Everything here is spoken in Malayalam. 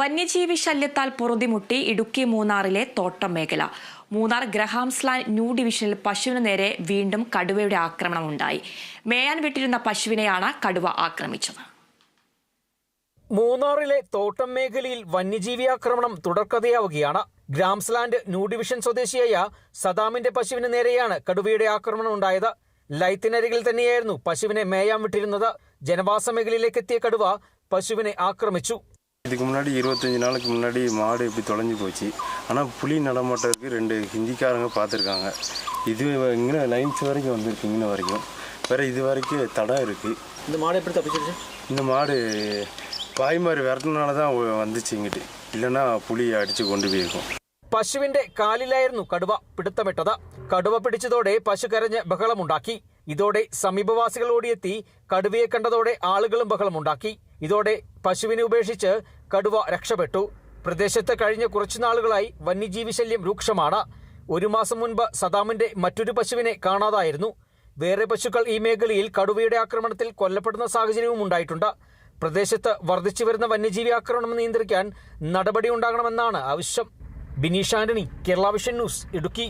വന്യജീവി ശല്യത്താൽ പൊറുതിമുട്ടി ഇടുക്കി മൂന്നാറിലെ തോട്ടം മേഖല. മൂന്നാർ ഗ്രഹാംസ്ലാൻ ന്യൂ ഡിവിഷനിൽ പശുവിന് നേരെ വീണ്ടും കടുവയുടെ ആക്രമണം ഉണ്ടായി മേയാൻ വിട്ടിരുന്ന പശുവിനെയാണ് കടുവ ആക്രമിച്ചത്. മൂന്നാറിലെ തോട്ടം മേഖലയിൽ വന്യജീവി ആക്രമണം തുടർക്കഥയാവുകയാണ്. ഗ്രാംസ്ലാൻഡ് ന്യൂ ഡിവിഷൻ സ്വദേശിയായ സദാമിന്റെ പശുവിന് നേരെയാണ് കടുവയുടെ ആക്രമണം ഉണ്ടായത് ലൈത്തിനരികിൽ തന്നെയായിരുന്നു പശുവിനെ മേയാൻ വിട്ടിരുന്നത്. ജനവാസ മേഖലയിലേക്ക് എത്തിയ കടുവ പശുവിനെ ആക്രമിച്ചു. இதுக்கு முன்னாடி இருபத்தஞ்சி நாளுக்கு முன்னாடி மாடு இப்படி தொலைஞ்சு போச்சு ஆனால் புலி நடமாட்டம் இருக்குது ரெண்டு ஹிந்திக்காரங்க பார்த்துருக்காங்க இது இங்கே லைன்ஸ் வரைக்கும் வந்திருக்கு இங்கே வரைக்கும் வேறு இது வரைக்கும் தடம் இருக்குது இந்த மாடு எப்படி தப்பிச்சிருச்சு இந்த மாடு பாய்மாரி விரட்டினால தான் வந்துச்சு இங்கிட்டு இல்லைன்னா புலி அடித்து கொண்டு போயிருக்கும் പശുവിന്റെ കാലിലായിരുന്നു കടുവ പിടുത്തമിട്ടത് കടുവ പിടിച്ചതോടെ പശു കരഞ്ഞ് ബഹളമുണ്ടാക്കി ഇതോടെ സമീപവാസികൾ ഓടിയെത്തി കടുവയെ കണ്ടതോടെ ആളുകളും ബഹളമുണ്ടാക്കി ഇതോടെ പശുവിനെ ഉപേക്ഷിച്ച് കടുവ രക്ഷപ്പെട്ടു. പ്രദേശത്ത് കഴിഞ്ഞ കുറച്ചു നാളുകളായി വന്യജീവി ശല്യം രൂക്ഷമാണ്. ഒരു മാസം മുൻപ് സദാമിന്റെ മറ്റൊരു പശുവിനെ കാണാതായിരുന്നു. വേറെ പശുക്കൾ ഈ മേഖലയിൽ കടുവയുടെ ആക്രമണത്തിൽ കൊല്ലപ്പെടുന്ന സാഹചര്യവും ഉണ്ടായിട്ടുണ്ട്. പ്രദേശത്ത് വർദ്ധിച്ചു വരുന്ന വന്യജീവി ആക്രമണം നിയന്ത്രിക്കാൻ നടപടി ഉണ്ടാകണമെന്നാണ് ആവശ്യം. Bineesh Antony Kerala vision news Idukki.